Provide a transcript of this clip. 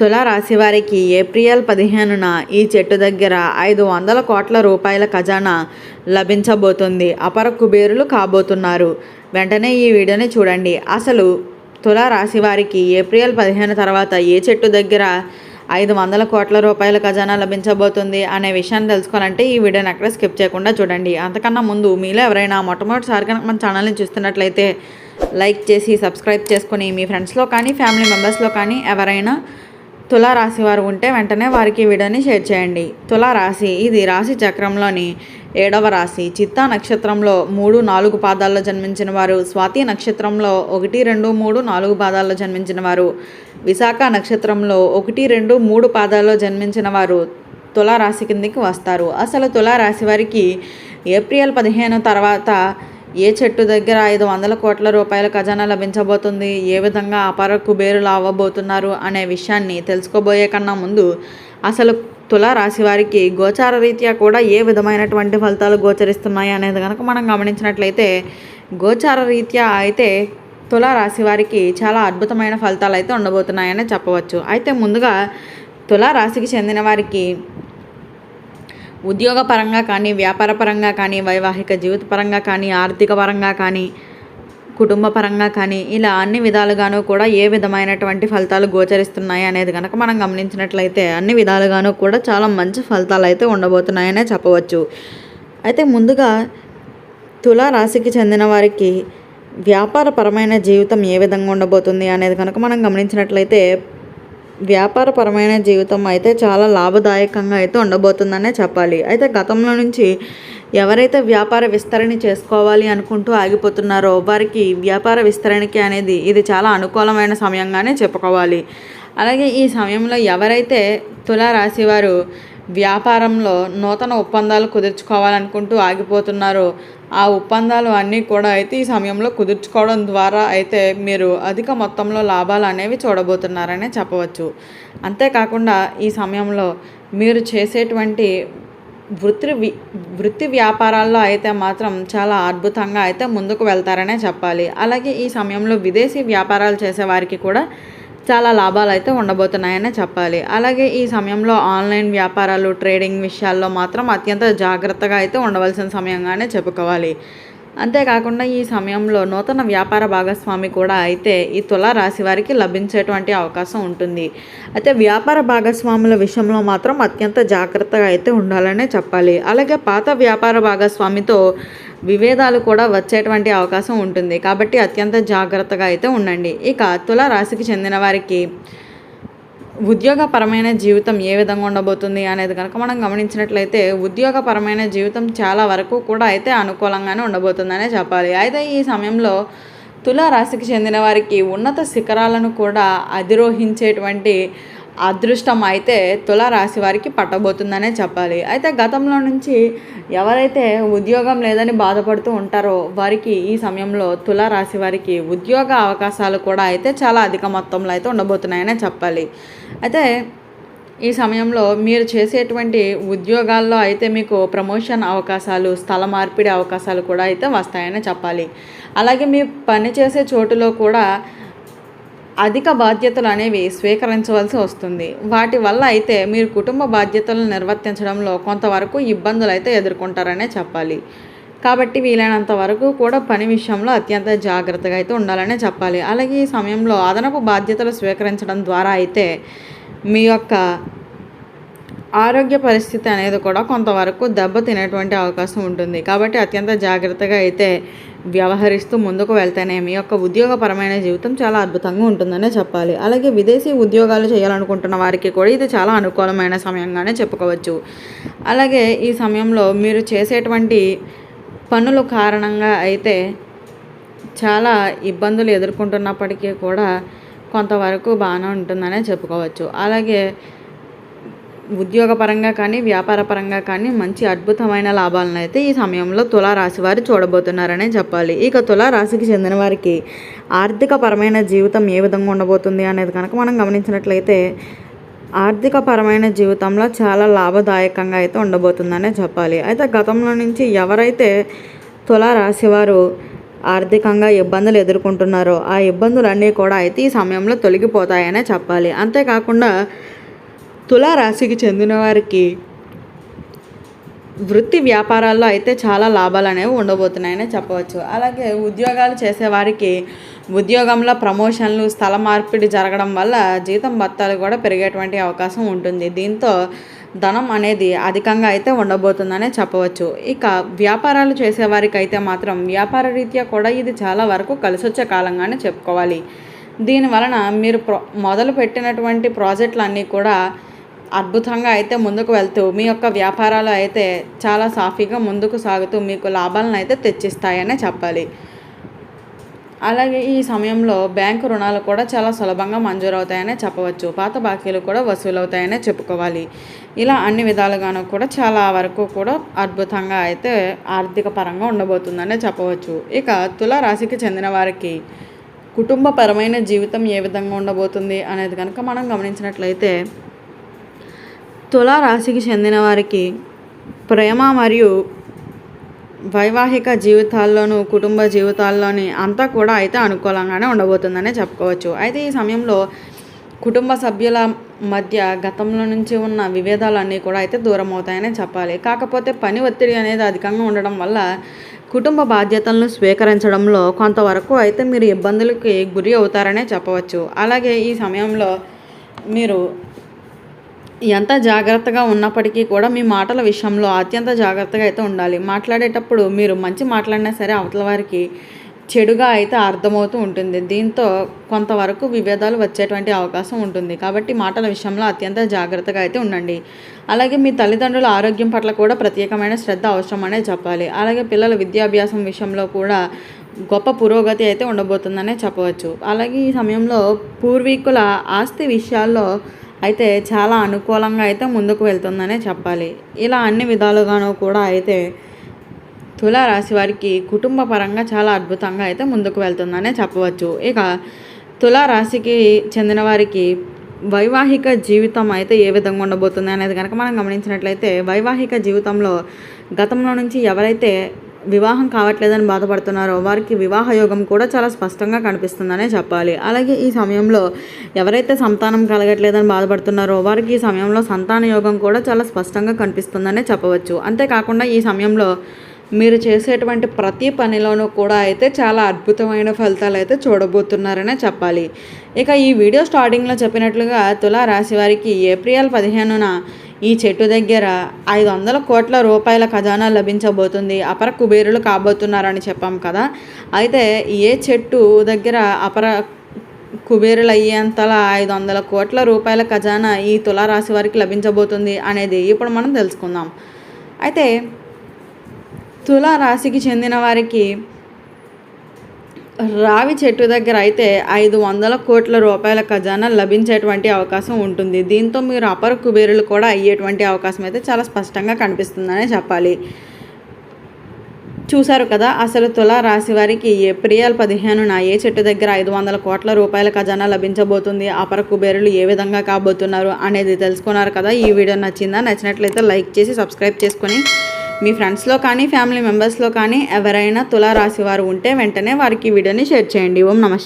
తులా వారికి ఏప్రిల్ పదిహేనున ఈ చెట్టు దగ్గర ఐదు వందల కోట్ల రూపాయల ఖజానా లభించబోతుంది. అపర కుబేరులు కాబోతున్నారు. వెంటనే ఈ వీడియోని చూడండి. అసలు తులా వారికి ఏప్రిల్ పదిహేను తర్వాత ఏ చెట్టు దగ్గర ఐదు వందల కోట్ల రూపాయల ఖజానా లభించబోతుంది అనే విషయాన్ని తెలుసుకోవాలంటే ఈ వీడియోని అక్కడ స్కిప్ చేయకుండా చూడండి. అంతకన్నా ముందు మీలో ఎవరైనా మొట్టమొదటిసారి కనుక మన ఛానల్ని చూస్తున్నట్లయితే లైక్ చేసి సబ్స్క్రైబ్ చేసుకొని మీ ఫ్రెండ్స్లో కానీ ఫ్యామిలీ మెంబర్స్లో కానీ ఎవరైనా తులారాశి వారు ఉంటే వెంటనే వారికి వీడియోని షేర్ చేయండి. తులారాశి ఇది రాశి చక్రంలోని ఏడవ రాశి. చిత్తా నక్షత్రంలో మూడు నాలుగు పాదాల్లో జన్మించిన వారు. స్వాతి నక్షత్రంలో ఒకటి రెండు మూడు నాలుగు పాదాల్లో జన్మించిన వారు. విశాఖ నక్షత్రంలో ఒకటి రెండు మూడు పాదాల్లో జన్మించిన వారు తులారాశి కిందికి వస్తారు. అసలు తులారాశి వారికి ఏప్రిల్ పదిహేను తర్వాత ఏ చెట్టు దగ్గర ఐదు వందల కోట్ల రూపాయల ఖజానా లభించబోతుంది? ఏ విధంగా అపార కుబేరులు అవ్వబోతున్నారు? అనే విషయాన్ని తెలుసుకోబోయే కన్నా ముందు అసలు తులా రాశి వారికి గోచార రీత్యా కూడా ఏ విధమైనటువంటి ఫలితాలు గోచరిస్తున్నాయి అనేది కనుక మనం గమనించినట్లయితే గోచార రీత్యా అయితే తులా రాశి వారికి చాలా అద్భుతమైన ఫలితాలు అయితే ఉండబోతున్నాయని చెప్పవచ్చు. అయితే ముందుగా తులా రాశికి చెందిన వారికి ఉద్యోగ పరంగా కానీ వ్యాపార పరంగా కానీ వైవాహిక జీవిత పరంగా కానీ ఆర్థిక పరంగా కానీ కుటుంబ పరంగా కానీ ఇలా అన్ని విధాలుగాను కూడా ఏ విధమైనటువంటి ఫలితాలు గోచరిస్తున్నాయి అనేది కనుక మనం గమనించినట్లయితే అన్ని విధాలుగాను కూడా చాలా మంచి ఫలితాలు అయితే ఉండబోతున్నాయనే చెప్పవచ్చు. అయితే ముందుగా తులా రాశికి చెందిన వారికి వ్యాపారపరమైన జీవితం ఏ విధంగా ఉండబోతుంది అనేది కనుక మనం గమనించినట్లయితే వ్యాపారపరమైన జీవితం అయితే చాలా లాభదాయకంగా అయితే ఉండబోతుందనే చెప్పాలి. అయితే గతంలో నుంచి ఎవరైతే వ్యాపార విస్తరణ చేసుకోవాలి అనుకుంటూ ఆగిపోతున్నారో వారికి వ్యాపార విస్తరణకి అనేది ఇది చాలా అనుకూలమైన సమయంగానే చెప్పుకోవాలి. అలాగే ఈ సమయంలో ఎవరైతే తులా రాశి వారు వ్యాపారంలో నూతన ఒప్పందాలు కుదుర్చుకోవాలనుకుంటూ ఆగిపోతున్నారో. ఆ ఒప్పందాలు అన్నీ కూడా అయితే ఈ సమయంలో కుదుర్చుకోవడం ద్వారా అయితే మీరు అధిక మొత్తంలో లాభాలు అనేవి చూడబోతున్నారనే చెప్పవచ్చు. అంతేకాకుండా ఈ సమయంలో మీరు చేసేటువంటి వృత్తి వృత్తి వ్యాపారాల్లో అయితే మాత్రం చాలా అద్భుతంగా అయితే ముందుకు వెళ్తారనే చెప్పాలి. అలాగే ఈ సమయంలో విదేశీ వ్యాపారాలు చేసే వారికి కూడా చాలా లాభాలు అయితే ఉండబోతున్నాయనే చెప్పాలి. అలాగే ఈ సమయంలో ఆన్లైన్ వ్యాపారాలు ట్రేడింగ్ విషయాల్లో మాత్రం అత్యంత జాగ్రత్తగా అయితే ఉండవలసిన సమయంగానే చెప్పుకోవాలి. అంతేకాకుండా ఈ సమయంలో నూతన వ్యాపార భాగస్వామి కూడా అయితే ఈ తులా రాశి వారికి లభించేటువంటి అవకాశం ఉంటుంది. అయితే వ్యాపార భాగస్వాముల విషయంలో మాత్రం అత్యంత జాగ్రత్తగా అయితే ఉండాలనే చెప్పాలి. అలాగే పాత వ్యాపార భాగస్వామితో విభేదాలు కూడా వచ్చేటువంటి అవకాశం ఉంటుంది. కాబట్టి అత్యంత జాగ్రత్తగా అయితే ఉండండి. ఇక తుల రాశికి చెందిన వారికి ఉద్యోగపరమైన జీవితం ఏ విధంగా ఉండబోతుంది అనేది కనుక మనం గమనించినట్లయితే ఉద్యోగపరమైన జీవితం చాలా వరకు కూడా అయితే అనుకూలంగానే ఉండబోతుందనే చెప్పాలి. అయితే ఈ సమయంలో తుల రాశికి చెందిన వారికి ఉన్నత శిఖరాలను కూడా అధిరోహించేటువంటి అదృష్టం అయితే తుల రాశి వారికి పట్టబోతుందనే చెప్పాలి. అయితే గతంలో నుంచి ఎవరైతే ఉద్యోగం లేదని బాధపడుతూ ఉంటారో వారికి ఈ సమయంలో తుల రాశి వారికి ఉద్యోగ అవకాశాలు కూడా అయితే చాలా అధిక మొత్తంలో అయితే ఉండబోతున్నాయనే చెప్పాలి. అయితే ఈ సమయంలో మీరు చేసేటువంటి ఉద్యోగాల్లో అయితే మీకు ప్రమోషన్ అవకాశాలు స్థల మార్పిడి అవకాశాలు కూడా అయితే వస్తాయని చెప్పాలి. అలాగే మీ పని చేసే చోటులో కూడా అధిక బాధ్యతలు అనేవి స్వీకరించవలసి వస్తుంది. వాటి వల్ల అయితే మీరు కుటుంబ బాధ్యతలను నిర్వర్తించడంలో కొంతవరకు ఇబ్బందులు అయితే ఎదుర్కొంటారనే చెప్పాలి. కాబట్టి వీలైనంత వరకు కూడా పని విషయంలో అత్యంత జాగ్రత్తగా అయితే ఉండాలనే చెప్పాలి. అలాగే ఈ సమయంలో అదనపు బాధ్యతలు స్వీకరించడం ద్వారా అయితే మీ యొక్క ఆరోగ్య పరిస్థితి అనేది కూడా కొంతవరకు దెబ్బ తినేటువంటి అవకాశం ఉంటుంది. కాబట్టి అత్యంత జాగ్రత్తగా అయితే వ్యవహరిస్తూ ముందుకు వెళ్తేనే మీ యొక్క ఉద్యోగపరమైన జీవితం చాలా అద్భుతంగా ఉంటుందనే చెప్పాలి. అలాగే విదేశీ ఉద్యోగాలు చేయాలనుకుంటున్న వారికి కూడా ఇది చాలా అనుకూలమైన సమయంగానే చెప్పుకోవచ్చు. అలాగే ఈ సమయంలో మీరు చేసేటువంటి పనుల కారణంగా అయితే చాలా ఇబ్బందులు ఎదుర్కొంటున్నప్పటికీ కూడా కొంతవరకు బాగానే ఉంటుందనే చెప్పుకోవచ్చు. అలాగే ఉద్యోగపరంగా కానీ వ్యాపార పరంగా కానీ మంచి అద్భుతమైన లాభాలను అయితే ఈ సమయంలో తులారాశి వారు చూడబోతున్నారనే చెప్పాలి. ఇక తులారాశికి చెందిన వారికి ఆర్థికపరమైన జీవితం ఏ విధంగా ఉండబోతుంది అనేది కనుక మనం గమనించినట్లయితే ఆర్థికపరమైన జీవితంలో చాలా లాభదాయకంగా అయితే ఉండబోతుందనే చెప్పాలి. అయితే గతంలో నుంచి ఎవరైతే తులారాశి వారు ఆర్థికంగా ఇబ్బందులు ఎదుర్కొంటున్నారో ఆ ఇబ్బందులన్నీ కూడా అయితే ఈ సమయంలో తొలగిపోతాయనే చెప్పాలి. అంతేకాకుండా తులారాశికి చెందిన వారికి వృత్తి వ్యాపారాల్లో అయితే చాలా లాభాలు అనేవి ఉండబోతున్నాయని చెప్పవచ్చు. అలాగే ఉద్యోగాలు చేసేవారికి ఉద్యోగంలో ప్రమోషన్లు స్థల మార్పిడి జరగడం వల్ల జీతం భత్తాలు కూడా పెరిగేటువంటి అవకాశం ఉంటుంది. దీంతో ధనం అనేది అధికంగా అయితే ఉండబోతుందనే చెప్పవచ్చు. ఇక వ్యాపారాలు చేసేవారికి అయితే మాత్రం వ్యాపార రీత్యా కూడా ఇది చాలా వరకు కలిసొచ్చే కాలంగానే చెప్పుకోవాలి. దీని వలన మీరు ప్రొ మొదలు పెట్టినటువంటి ప్రాజెక్టులన్నీ కూడా అద్భుతంగా అయితే ముందుకు వెళ్తూ మీ యొక్క వ్యాపారాలు అయితే చాలా సాఫీగా ముందుకు సాగుతూ మీకు లాభాలను అయితే తెచ్చిస్తాయనే చెప్పాలి. అలాగే ఈ సమయంలో బ్యాంకు రుణాలు కూడా చాలా సులభంగా మంజూరవుతాయనే చెప్పవచ్చు. పాత బాకీలు కూడా వసూలవుతాయనే చెప్పుకోవాలి. ఇలా అన్ని విధాలుగాను కూడా చాలా వరకు కూడా అద్భుతంగా అయితే ఆర్థిక పరంగా ఉండబోతుందనే చెప్పవచ్చు. ఇక తుల రాశికి చెందిన వారికి కుటుంబపరమైన జీవితం ఏ విధంగా ఉండబోతుంది అనేది కనుక మనం గమనించినట్లయితే తులా రాశికి చెందిన వారికి ప్రేమ మరియు వైవాహిక జీవితాల్లోనూ కుటుంబ జీవితాల్లోని అంతా కూడా అయితే అనుకూలంగానే ఉండబోతుందనే చెప్పుకోవచ్చు. అయితే ఈ సమయంలో కుటుంబ సభ్యుల మధ్య గతంలో నుంచి ఉన్న విభేదాలన్నీ కూడా అయితే దూరం అవుతాయనే చెప్పాలి. కాకపోతే పని ఒత్తిడి అనేది అధికంగా ఉండడం వల్ల కుటుంబ బాధ్యతలను స్వీకరించడంలో కొంతవరకు అయితే మీరు ఇబ్బందులకి గురి అవుతారనే చెప్పవచ్చు. అలాగే ఈ సమయంలో మీరు ఎంత జాగ్రత్తగా ఉన్నప్పటికీ కూడా మీ మాటల విషయంలో అత్యంత జాగ్రత్తగా అయితే ఉండాలి. మాట్లాడేటప్పుడు మీరు మంచి మాట్లాడినా సరే అవతల వారికి చెడుగా అయితే అర్థమవుతూ ఉంటుంది. దీంతో కొంతవరకు విభేదాలు వచ్చేటువంటి అవకాశం ఉంటుంది. కాబట్టి మాటల విషయంలో అత్యంత జాగ్రత్తగా అయితే ఉండండి. అలాగే మీ తల్లిదండ్రుల ఆరోగ్యం పట్ల కూడా ప్రత్యేకమైన శ్రద్ధ అవసరం అనే చెప్పాలి. అలాగే పిల్లల విద్యాభ్యాసం విషయంలో కూడా గొప్ప పురోగతి అయితే ఉండబోతుందనే చెప్పవచ్చు. అలాగే ఈ సమయంలో పూర్వీకుల ఆస్తి విషయాల్లో అయితే చాలా అనుకూలంగా అయితే ముందుకు వెళ్తుందనే చెప్పాలి. ఇలా అన్ని విధాలుగాను కూడా అయితే తులారాశి వారికి కుటుంబ పరంగా చాలా అద్భుతంగా అయితే ముందుకు వెళ్తుందనే చెప్పవచ్చు. ఇక తులారాశికి చెందిన వారికి వైవాహిక జీవితం అయితే ఏ విధంగా ఉండబోతుంది అనేది కనుక మనం గమనించినట్లయితే వైవాహిక జీవితంలో గతంలో నుంచి ఎవరైతే వివాహం కావట్లేదని బాధపడుతున్నారో. వారికి వివాహ యోగం కూడా చాలా స్పష్టంగా కనిపిస్తుందనే చెప్పాలి. అలాగే ఈ సమయంలో ఎవరైతే సంతానం కలగట్లేదని బాధపడుతున్నారో వారికి ఈ సమయంలో సంతాన యోగం కూడా చాలా స్పష్టంగా కనిపిస్తుందనే చెప్పవచ్చు. అంతేకాకుండా ఈ సమయంలో మీరు చేసేటువంటి ప్రతి పనిలోనూ కూడా అయితే చాలా అద్భుతమైన ఫలితాలు అయితే చూడబోతున్నారనే చెప్పాలి. ఇక ఈ వీడియో స్టార్టింగ్లో చెప్పినట్లుగా తులా రాశి వారికి ఏప్రిల్ పదిహేనున ఈ చెట్టు దగ్గర ఐదు వందల కోట్ల రూపాయల ఖజానా లభించబోతుంది అపర కుబేరులు కాబోతున్నారని చెప్పాం కదా. అయితే ఏ చెట్టు దగ్గర అపర కుబేరులు అయ్యేంతలా ఐదు వందల కోట్ల రూపాయల ఖజానా ఈ తులారాశి వారికి లభించబోతుంది అనేది ఇప్పుడు మనం తెలుసుకుందాం. అయితే తులారాశికి చెందిన వారికి రావి చెట్టు దగ్గర అయితే ఐదు వందల కోట్ల రూపాయల ఖజానా లభించేటువంటి అవకాశం ఉంటుంది. దీంతో మీరు అపర కుబేరులు కూడా అయ్యేటువంటి అవకాశం అయితే చాలా స్పష్టంగా కనిపిస్తుందనే చెప్పాలి. చూశారు కదా అసలు తుల రాశి వారికి ఏప్రిల్ పదిహేనున ఏ చెట్టు దగ్గర ఐదు వందల కోట్ల రూపాయల ఖజానా లభించబోతుంది అపర కుబేరులు ఏ విధంగా కాబోతున్నారు అనేది తెలుసుకున్నారు కదా. ఈ వీడియో నచ్చిందా? నచ్చినట్లయితే లైక్ చేసి సబ్స్క్రైబ్ చేసుకొని మీ ఫ్రెండ్స్లో కానీ ఫ్యామిలీ మెంబర్స్లో కానీ ఎవరైనా తులా రాశి వారు ఉంటే వెంటనే వారికి వీడియోని షేర్ చేయండి. ఓం నమ